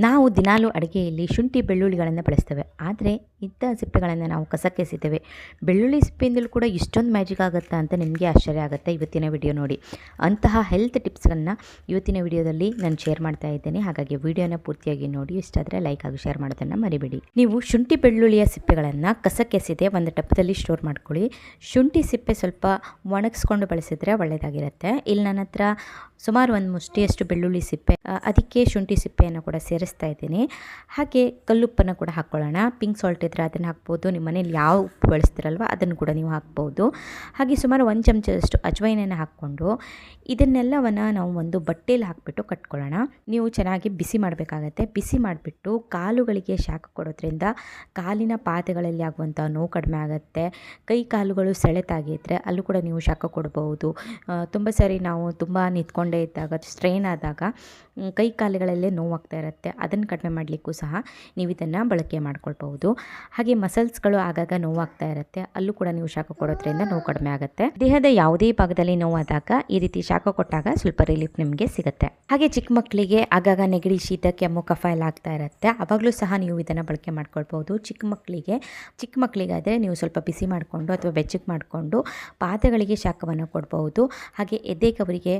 ನಾವು ದಿನಾಲೂ ಅಡುಗೆಯಲ್ಲಿ ಶುಂಠಿ ಬೆಳ್ಳುಳ್ಳಿಗಳನ್ನು ಬಳಸ್ತೇವೆ. ಆದರೆ ಇಂಥ ಸಿಪ್ಪೆಗಳನ್ನು ನಾವು ಕಸಕ್ಕೆ ಎಸಿತೇವೆ ಬೆಳ್ಳುಳ್ಳಿ ಸಿಪ್ಪೆಯಿಂದಲೂ ಕೂಡ ಇಷ್ಟೊಂದು ಮ್ಯಾಜಿಕ್ ಆಗುತ್ತಾ ಅಂತ ನಿಮಗೆ ಆಶ್ಚರ್ಯ ಆಗುತ್ತೆ ಇವತ್ತಿನ ವಿಡಿಯೋ ನೋಡಿ. ಅಂತಹ ಹೆಲ್ತ್ ಟಿಪ್ಸ್ಗಳನ್ನು ಇವತ್ತಿನ ವಿಡಿಯೋದಲ್ಲಿ ನಾನು ಶೇರ್ ಮಾಡ್ತಾ ಇದ್ದೇನೆ. ಹಾಗಾಗಿ ವಿಡಿಯೋನ ಪೂರ್ತಿಯಾಗಿ ನೋಡಿ. ಇಷ್ಟ ಆದರೆ ಲೈಕ್ ಆಗಿ ಶೇರ್ ಮಾಡೋದನ್ನು ಮರಿಬೇಡಿ. ನೀವು ಶುಂಠಿ ಬೆಳ್ಳುಳ್ಳಿಯ ಸಿಪ್ಪೆಗಳನ್ನು ಕಸಕ್ಕೆ ಎಸಿದೆ ಒಂದು ಟಪ್ಪದಲ್ಲಿ ಸ್ಟೋರ್ ಮಾಡ್ಕೊಳ್ಳಿ. ಶುಂಠಿ ಸಿಪ್ಪೆ ಸ್ವಲ್ಪ ಒಣಗಿಸ್ಕೊಂಡು ಬಳಸಿದ್ರೆ ಒಳ್ಳೆಯದಾಗಿರುತ್ತೆ ಇಲ್ಲಿ ನನ್ನ ಹತ್ರ ಸುಮಾರು ಒಂದು ಮುಷ್ಟಿಯಷ್ಟು ಬೆಳ್ಳುಳ್ಳಿ ಸಿಪ್ಪೆ ಅದಕ್ಕೆ ಶುಂಠಿ ಸಿಪ್ಪೆಯನ್ನು ಕೂಡ ಸೇರಿಸ್ತಾ ಇದ್ದೀನಿ. ಹಾಗೆ ಕಲ್ಲುಪ್ಪನ್ನು ಕೂಡ ಹಾಕ್ಕೊಳ್ಳೋಣ. ಪಿಂಕ್ ಸಾಲ್ಟ್ ಇದ್ದರೆ ಅದನ್ನು ಹಾಕ್ಬೋದು. ನಿಮ್ಮ ಮನೇಲಿ ಯಾವ ಉಪ್ಪು ಬಳಸ್ತೀರಲ್ವ ಅದನ್ನು ಕೂಡ ನೀವು ಹಾಕ್ಬೋದು. ಹಾಗೆ ಸುಮಾರು ಒಂದು ಚಮಚದಷ್ಟು ಅಜ್ವೈನನ್ನು ಹಾಕ್ಕೊಂಡು ಇದನ್ನೆಲ್ಲವನ್ನು ನಾವು ಒಂದು ಬಟ್ಟೆಯಲ್ಲಿ ಹಾಕಿಬಿಟ್ಟು ಕಟ್ಕೊಳ್ಳೋಣ. ನೀವು ಚೆನ್ನಾಗಿ ಬಿಸಿ ಮಾಡಬೇಕಾಗತ್ತೆ. ಬಿಸಿ ಮಾಡಿಬಿಟ್ಟು ಕಾಲುಗಳಿಗೆ ಶಾಖ ಕೊಡೋದ್ರಿಂದ ಕಾಲಿನ ಪಾದಗಳಲ್ಲಿ ಆಗುವಂಥ ನೋವು ಕಡಿಮೆ ಆಗುತ್ತೆ. ಕೈ ಕಾಲುಗಳು ಸೆಳೆತಾಗಿದ್ದರೆ ಅಲ್ಲೂ ಕೂಡ ನೀವು ಶಾಖ ಕೊಡಬಹುದು ತುಂಬ ಸರಿ ನಾವು ತುಂಬ ನಿಂತ್ಕೊಂಡೇ ಇದ್ದಾಗ, ಸ್ಟ್ರೈನ್ ಆದಾಗ ಕೈ ಕಾಲುಗಳಲ್ಲೇ ನೋವಾಗ್ತಾ ಇರುತ್ತೆ. ಅದನ್ನು ಕಡಿಮೆ ಮಾಡಲಿಕ್ಕೂ ಸಹ ನೀವು ಇದನ್ನು ಬಳಕೆ ಮಾಡ್ಕೊಳ್ಬಹುದು. ಹಾಗೆ ಮಸಲ್ಸ್ಗಳು ಆಗಾಗ ನೋವಾಗ್ತಾ ಇರುತ್ತೆ. ಅಲ್ಲೂ ಕೂಡ ನೀವು ಶಾಖ ಕೊಡೋದ್ರಿಂದ ನೋವು ಕಡಿಮೆ ಆಗುತ್ತೆ. ದೇಹದ ಯಾವುದೇ ಭಾಗದಲ್ಲಿ ನೋವಾದಾಗ ಈ ರೀತಿ ಶಾಖ ಕೊಟ್ಟಾಗ ಸ್ವಲ್ಪ ರಿಲೀಫ್ ನಿಮಗೆ ಸಿಗುತ್ತೆ. ಹಾಗೆ ಚಿಕ್ಕ ಮಕ್ಕಳಿಗೆ ಆಗಾಗ ನೆಗಡಿ, ಶೀತ, ಕೆಮ್ಮು, ಕಫ ಎಲ್ಲ ಆಗ್ತಾ ಇರುತ್ತೆ. ಅವಾಗಲೂ ಸಹ ನೀವು ಇದನ್ನು ಬಳಕೆ ಮಾಡ್ಕೊಳ್ಬೋದು ಚಿಕ್ಕ ಮಕ್ಕಳಿಗೆ, ಚಿಕ್ಕ ಮಕ್ಕಳಿಗಾದರೆ ನೀವು ಸ್ವಲ್ಪ ಬಿಸಿ ಮಾಡಿಕೊಂಡು ಅಥವಾ ಬೆಚ್ಚಗೆ ಮಾಡಿಕೊಂಡು ಪಾದಗಳಿಗೆ ಶಾಖವನ್ನು ಕೊಡಬಹುದು. ಹಾಗೆ ಎದೆ ಕವರಿಗೆ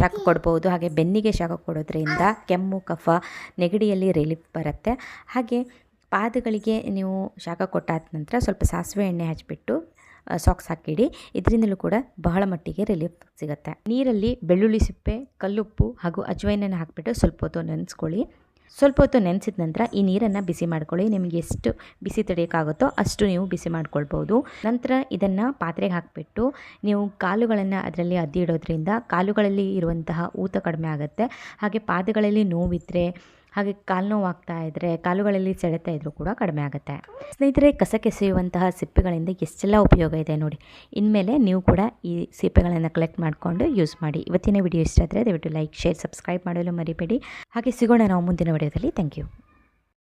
ಶಾಖ ಕೊಡ್ಬೋದು ಹಾಗೆ ಬೆನ್ನಿಗೆ ಶಾಖ ಕೊಡೋದ್ರಿಂದ ಕೆಮ್ಮು, ಕಫ, ನೆಗಡಿಯಲ್ಲಿ ರಿಲೀಫ್ ಬರುತ್ತೆ. ಹಾಗೆ ಪಾದಗಳಿಗೆ ನೀವು ಶಾಖ ಕೊಟ್ಟಾದ ನಂತರ ಸ್ವಲ್ಪ ಸಾಸಿವೆ ಎಣ್ಣೆ ಹಚ್ಚಿಬಿಟ್ಟು ಸಾಕ್ಸ್ ಹಾಕಿಡಿ. ಇದರಿಂದಲೂ ಕೂಡ ಬಹಳ ಮಟ್ಟಿಗೆ ರಿಲೀಫ್ ಸಿಗುತ್ತೆ. ನೀರಲ್ಲಿ ಬೆಳ್ಳುಳ್ಳಿ ಸಿಪ್ಪೆ, ಕಲ್ಲುಪ್ಪು ಹಾಗೂ ಅಜ್ವೈನನ್ನು ಹಾಕಿಬಿಟ್ಟು ಸ್ವಲ್ಪ ಹೊತ್ತು ನೆನೆಸ್ಕೊಳ್ಳಿ. ಸ್ವಲ್ಪ ಹೊತ್ತು ನೆನೆಸಿದ ನಂತರ ಈ ನೀರನ್ನು ಬಿಸಿ ಮಾಡ್ಕೊಳ್ಳಿ. ನಿಮಗೆ ಎಷ್ಟು ಬಿಸಿ ತಡೆಯೋಕ್ಕಾಗುತ್ತೋ ಅಷ್ಟು ನೀವು ಬಿಸಿ ಮಾಡ್ಕೊಳ್ಬೋದು. ನಂತರ ಇದನ್ನು ಪಾತ್ರೆಗೆ ಹಾಕಿಬಿಟ್ಟು ನೀವು ಕಾಲುಗಳನ್ನು ಅದರಲ್ಲಿ ಅದ್ದಿಡೋದ್ರಿಂದ ಕಾಲುಗಳಲ್ಲಿ ಇರುವಂತಹ ಊತ ಕಡಿಮೆ ಆಗುತ್ತೆ. ಹಾಗೆ ಪಾದಗಳಲ್ಲಿ ನೋವಿದ್ದರೆ ಹಾಗೆ ಕಾಲು ನೋವಾಗ್ತಾ ಇದ್ದರೆ ಕಾಲುಗಳಲ್ಲಿ ಸೆಳೆತ ಇದ್ದರೂ ಕೂಡ ಕಡಿಮೆ ಆಗುತ್ತೆ. ಸ್ನೇಹಿತರೆ ಕಸಕ್ಕೆಸೆಯುವಂತಹ ಸಿಪ್ಪೆಗಳಿಂದ ಎಷ್ಟೆಲ್ಲ ಉಪಯೋಗ ಇದೆ ನೋಡಿ. ಇನ್ಮೇಲೆ ನೀವು ಕೂಡ ಈ ಸಿಪ್ಪೆಗಳನ್ನು ಕಲೆಕ್ಟ್ ಮಾಡಿಕೊಂಡು ಯೂಸ್ ಮಾಡಿ. ಇವತ್ತಿನ ವಿಡಿಯೋ ಇಷ್ಟ ಆದರೆ ದಯವಿಟ್ಟು ಲೈಕ್ ಶೇರ್ ಸಬ್ಸ್ಕ್ರೈಬ್ ಮಾಡಲು ಮರಿಬೇಡಿ. ಹಾಗೆ ಸಿಗೋಣ ನಾವು ಮುಂದಿನ ವಿಡಿಯೋದಲ್ಲಿ ಥ್ಯಾಂಕ್ ಯು